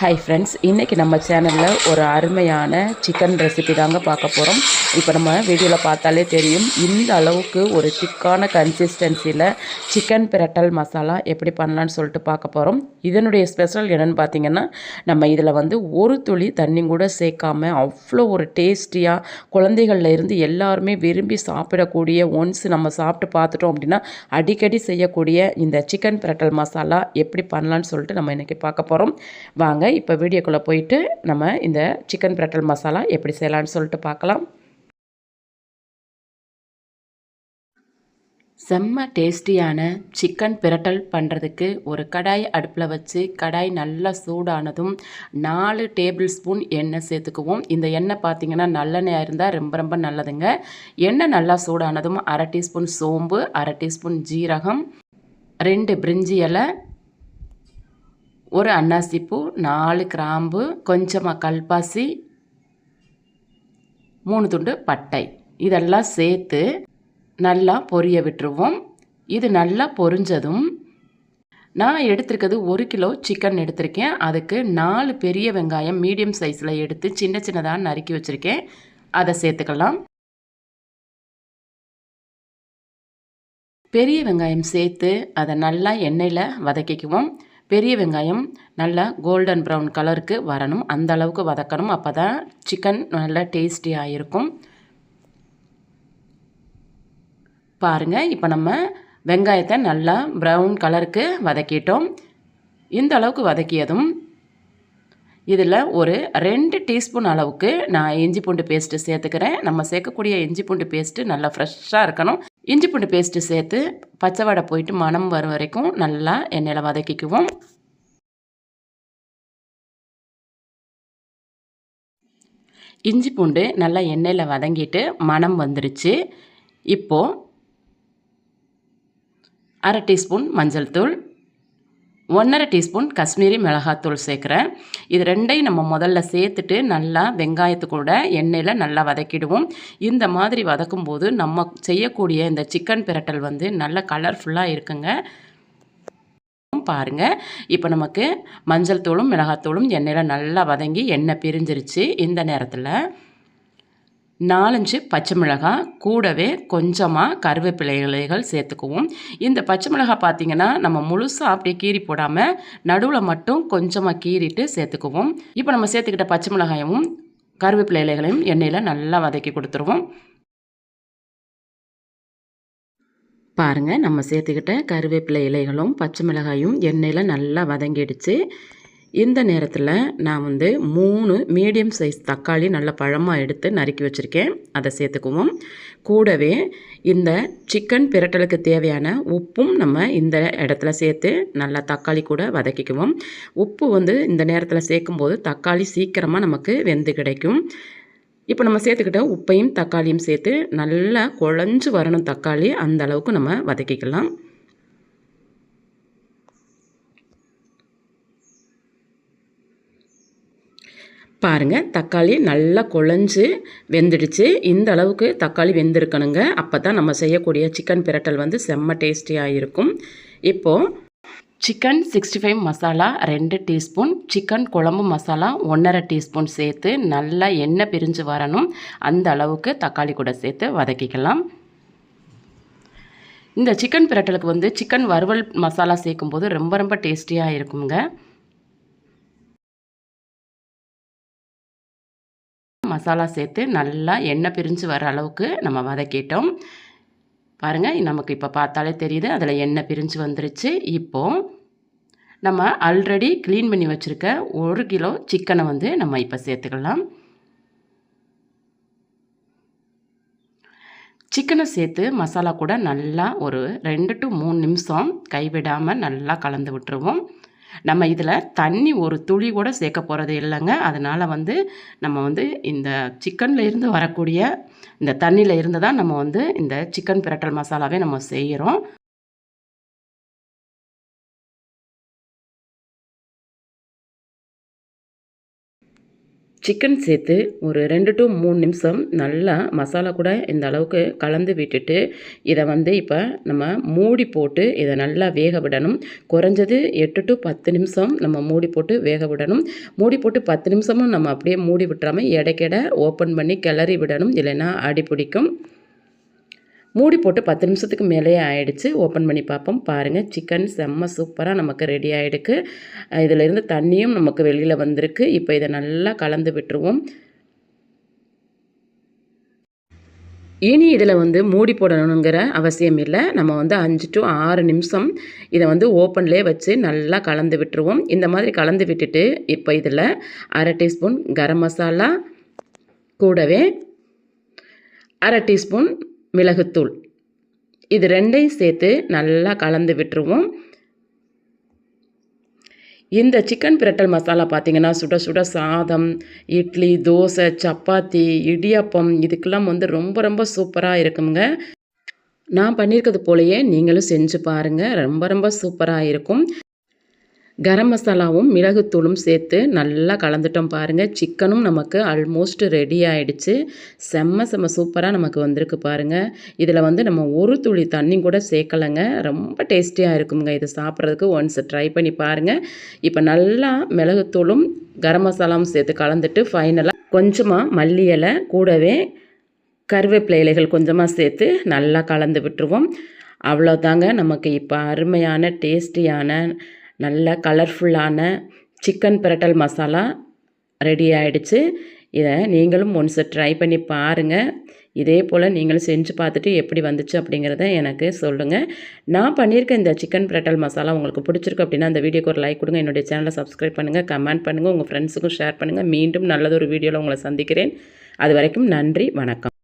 Hi friends இன்றைக்கி நம்ம சேனலில் ஒரு அருமையான சிக்கன் ரெசிபி தாங்க பார்க்க போகிறோம் இப்போ நம்ம வீடியோவில் பார்த்தாலே தெரியும் இந்த அளவுக்கு ஒரு திக்கான கன்சிஸ்டன்சியில் சிக்கன் பிரட்டல் மசாலா எப்படி பண்ணலான்னு சொல்லிட்டு பார்க்க போகிறோம் இதனுடைய ஸ்பெஷல் என்னென்னு பார்த்தீங்கன்னா நம்ம இதில் வந்து ஒரு துளி தண்ணி கூட சேர்க்காம அவ்வளோ ஒரு டேஸ்டியாக குழந்தைகள்ல இருந்து எல்லாருமே விரும்பி சாப்பிடக்கூடிய ஒன்ஸ் நம்ம சாப்பிட்டு பார்த்துட்டோம் அப்படின்னா அடிக்கடி செய்யக்கூடிய இந்த சிக்கன் பிரட்டல் மசாலா எப்படி பண்ணலான்னு சொல்லிட்டு நம்ம இன்றைக்கி பார்க்க போகிறோம் வாங்க இப்போ வீடியோக்குள்ளே போயிட்டு நம்ம இந்த சிக்கன் பிரட்டல் மசாலா எப்படி செய்யலான்னு சொல்லிட்டு பார்க்கலாம். செம்ம டேஸ்டியான சிக்கன் பிரட்டல் பண்ணுறதுக்கு ஒரு கடாய் அடுப்பில் வச்சு கடாய் நல்லா சூடானதும் நாலு டேபிள் ஸ்பூன் எண்ணெய் சேர்த்துக்குவோம். இந்த எண்ணெய் பார்த்தீங்கன்னா நல்லெண்ணெயாக இருந்தால் ரொம்ப ரொம்ப நல்லதுங்க. எண்ணெய் நல்லா சூடானதும் அரை டீஸ்பூன் சோம்பு அரை டீஸ்பூன் ஜீரகம் ரெண்டு பிரிஞ்சி இலை ஒரு அன்னாசிப்பூ நாலு கிராம்பு கொஞ்சமாக கல்பாசி மூணு துண்டு பட்டை. இதெல்லாம் சேர்த்து நல்லா பொரிய விட்டுருவோம். இது நல்லா பொரிஞ்சதும் நான் எடுத்திருக்கிறது ஒரு கிலோ சிக்கன் எடுத்திருக்கேன். அதுக்கு நாலு பெரிய வெங்காயம் மீடியம் சைஸில் எடுத்து சின்ன சின்னதாக நறுக்கி வச்சுருக்கேன். அதை சேர்த்துக்கலாம். பெரிய வெங்காயம் சேர்த்து அதை நல்லா எண்ணெயில் வதக்கிக்குவோம். பெரிய வெங்காயம் நல்லா கோல்டன் ப்ரௌன் கலருக்கு வரணும். அந்த அளவுக்கு வதக்கணும். அப்போ தான் சிக்கன் நல்லா டேஸ்டியாக இருக்கும் பாருங்கள் இப்போ நம்ம வெங்காயத்தை நல்லா ப்ரௌன் கலருக்கு வதக்கிட்டோம். இந்த அளவுக்கு வதக்கியதும் இதில் ஒரு ரெண்டு டீஸ்பூன் அளவுக்கு நான் இஞ்சி பூண்டு பேஸ்ட்டு சேர்த்துக்கிறேன். நம்ம சேர்க்கக்கூடிய இஞ்சி பூண்டு பேஸ்ட்டு நல்லா ஃப்ரெஷ்ஷாக இருக்கணும். இஞ்சி பூண்டு பேஸ்ட்டு சேர்த்து பச்சை வடை போயிட்டு மனம் வரும் வரைக்கும் நல்லா எண்ணெயில் வதக்கிக்குவோம். இஞ்சி பூண்டு நல்லா எண்ணெயில் வதங்கிட்டு மனம் வந்துருச்சு. இப்போது அரை டீஸ்பூன் மஞ்சள் தூள் ஒன்றரை டீஸ்பூன் காஷ்மீரி மிளகாத்தூள் சேர்க்குறேன். இது ரெண்டையும் நம்ம முதல்ல சேர்த்துட்டு நல்லா வெங்காயத்து கூட எண்ணெயில் நல்லா வதக்கிடுவோம். இந்த மாதிரி வதக்கும் போது நம்ம செய்யக்கூடிய இந்த சிக்கன் பிரட்டல் வந்து நல்ல கலர்ஃபுல்லாக இருக்குங்க. பாருங்கள் இப்போ நமக்கு மஞ்சள் தூளும் மிளகாத்தூளும் எண்ணெயில் நல்லா வதங்கி எண்ணெய் பிரிஞ்சிருச்சு. இந்த நேரத்தில் நாலஞ்சு பச்சை மிளகாய் கூடவே கொஞ்சமாக கருவேப்பிலை இலைகள் சேர்த்துக்குவோம். இந்த பச்சை மிளகாய் பார்த்திங்கன்னா நம்ம முழுசாக அப்படியே கீறி போடாமல் நடுவில் மட்டும் கொஞ்சமாக கீறிட்டு சேர்த்துக்குவோம். இப்போ நம்ம சேர்த்துக்கிட்ட பச்சை மிளகாயும் கருவேப்பிலை இலைகளையும் எண்ணெயில் நல்லா வதக்கி கொடுத்துருவோம். பாருங்கள் நம்ம சேர்த்துக்கிட்ட கருவேப்பிலை இலைகளும் பச்சை மிளகாயும் எண்ணெயில் நல்லா வதங்கிடுச்சு. இந்த நேரத்தில் நான் வந்து மூணு மீடியம் சைஸ் தக்காளி நல்ல பழமாக எடுத்து நறுக்கி வச்சுருக்கேன். அதை சேர்த்துக்குவோம். கூடவே இந்த சிக்கன் பிரட்டலுக்கு தேவையான உப்பும் நம்ம இந்த இடத்துல சேர்த்து நல்லா தக்காளி கூட வதக்கிக்குவோம். உப்பு வந்து இந்த நேரத்தில் சேர்க்கும்போது தக்காளி சீக்கிரமாக நமக்கு வெந்து கிடைக்கும். இப்போ நம்ம சேர்த்துக்கிட்ட உப்பையும் தக்காளியும் சேர்த்து நல்லா குழஞ்சு வரணும் தக்காளி அந்த அளவுக்கு நம்ம வதக்கிக்கலாம். பாருங்கள் தக்காளி நல்லா குழஞ்சி வெந்துடுச்சு. இந்த அளவுக்கு தக்காளி வெந்திருக்கணுங்க. அப்போ தான் நம்ம செய்யக்கூடிய சிக்கன் பிரட்டல் வந்து செம்ம டேஸ்டியாக இருக்கும். இப்போது சிக்கன் சிக்ஸ்டி ஃபைவ் மசாலா ரெண்டு டீஸ்பூன். சிக்கன் குழம்பு மசாலா ஒன்றரை டீஸ்பூன் சேர்த்து நல்லா எண்ணெய் பிரிஞ்சு வரணும். அந்த அளவுக்கு தக்காளி கூட சேர்த்து வதக்கிக்கலாம். இந்த சிக்கன் பிரட்டலுக்கு வந்து சிக்கன் வறுவல் மசாலா சேர்க்கும்போது ரொம்ப ரொம்ப டேஸ்டியாக இருக்குங்க. மசாலா சேர்த்து நல்லா எண்ணெய் பிரிஞ்சு வர அளவுக்கு நம்ம வதக்கிட்டோம் பாருங்கள் நமக்கு இப்போ பார்த்தாலே தெரியுது அதில் எண்ணெய் பிரிஞ்சு வந்துருச்சு. இப்போது நம்ம ஆல்ரெடி க்ளீன் பண்ணி வச்சுருக்க ஒரு கிலோ சிக்கனை வந்து நம்ம இப்போ சேர்த்துக்கலாம். சிக்கனை சேர்த்து மசாலா கூட நல்லா ஒரு ரெண்டு டு மூணு நிமிஷம் கைவிடாமல் நல்லா கலந்து விட்டுருவோம். நம்ம இதில் தண்ணி ஒரு துளி கூட சேர்க்க போகிறது இல்லைங்க. அதனால் வந்து நம்ம வந்து இந்த சிக்கனில் இருந்து வரக்கூடிய இந்த தண்ணியில் இருந்து தான் நம்ம வந்து இந்த சிக்கன் பிரட்டல் மசாலாவே நம்ம செய்கிறோம் சிக்கன் சேர்த்து ஒரு ரெண்டு டு மூணு நிமிஷம் நல்லா மசாலா கூட இந்த அளவுக்கு கலந்து விட்டுட்டு இதை வந்து இப்போ நம்ம மூடி போட்டு இதை நல்லா வேக விடணும். குறைஞ்சது எட்டு டு பத்து நிமிஷம் நம்ம மூடி போட்டு வேக விடணும். மூடி போட்டு பத்து நிமிஷமும் நம்ம அப்படியே மூடி விட்டுறாமல் இடைக்கிட ஓப்பன் பண்ணி கிளறி விடணும். இல்லைன்னா அடி பிடிக்கும். மூடி போட்டு பத்து நிமிஷத்துக்கு மேலேயே ஆயிடுச்சு. ஓப்பன் பண்ணி பார்ப்போம். பாருங்கள் சிக்கன் செம்ம சூப்பராக நமக்கு ரெடி ஆகிடுக்கு இதிலிருந்து தண்ணியும் நமக்கு வெளியில் வந்திருக்கு. இப்போ இதை நல்லா கலந்து விட்டுருவோம். இனி இதில் வந்து மூடி போடணுங்கிற அவசியம் இல்லை. நம்ம வந்து அஞ்சு டு ஆறு நிமிஷம் இதை வந்து ஓப்பன்லேயே வச்சு நல்லா கலந்து விட்டுருவோம். இந்த மாதிரி கலந்து விட்டுட்டு இப்போ இதில் அரை டீஸ்பூன் கரம் மசாலா கூடவே அரை டீஸ்பூன் மிளகுத்தூள். இது ரெண்டையும் சேர்த்து நல்லா கலந்து விட்டுருவோம். இந்த சிக்கன் பிரட்டல் மசாலா பார்த்தீங்கன்னா சுட சுட சாதம் இட்லி தோசை சப்பாத்தி இடியப்பம் இதுக்கெல்லாம் வந்து ரொம்ப ரொம்ப சூப்பராக இருக்குங்க நான் பண்ணியிருக்கிறது போலயே நீங்களும் செஞ்சு பாருங்கள் ரொம்ப ரொம்ப சூப்பராக இருக்கும். கரம் மசாலாவும் மிளகுத்தூளும் சேர்த்து நல்லா கலந்துட்டோம் பாருங்கள் சிக்கனும் நமக்கு ஆல்மோஸ்ட் ரெடி ஆகிடுச்சு செம்ம செம்ம சூப்பராக நமக்கு வந்திருக்கு பாருங்கள் இதில் வந்து நம்ம ஒரு துளி தண்ணி கூட சேர்க்கலைங்க. ரொம்ப டேஸ்டியாக இருக்குங்க. இதை சாப்பிட்றதுக்கு ஒன்ஸ் ட்ரை பண்ணி பாருங்கள் இப்போ நல்லா மிளகுத்தூளும் கரம் மசாலாவும் சேர்த்து கலந்துட்டு ஃபைனலாக கொஞ்சமாக மல்லி இலை கூடவே கருவேப்பிலை இலைகள் கொஞ்சமாக சேர்த்து நல்லா கலந்து விட்டுருவோம். அவ்வளோதாங்க நமக்கு இப்போ அருமையான டேஸ்டியான நல்ல கலர்ஃபுல்லான சிக்கன் பிரட்டல் மசாலா ரெடி ஆகிடுச்சு இதை நீங்களும் ஒன்ஸ் ட்ரை பண்ணி பாருங்கள் இதே போல் நீங்களும் செஞ்சு பார்த்துட்டு எப்படி வந்துச்சு அப்படிங்கிறத எனக்கு சொல்லுங்கள் நான் பண்ணியிருக்க இந்த சிக்கன் பிரட்டல் மசாலா உங்களுக்கு பிடிச்சிருக்கு அப்படின்னா அந்த வீடியோக்கு ஒரு லைக் கொடுங்க. என்னுடைய சேனலை சப்ஸ்கிரைப் பண்ணுங்கள் கமெண்ட் பண்ணுங்கள் உங்கள் ஃப்ரெண்ட்ஸுக்கும் ஷேர் பண்ணுங்கள் மீண்டும் நல்லதொரு வீடியோவில் உங்களை சந்திக்கிறேன். அது வரைக்கும் நன்றி வணக்கம்.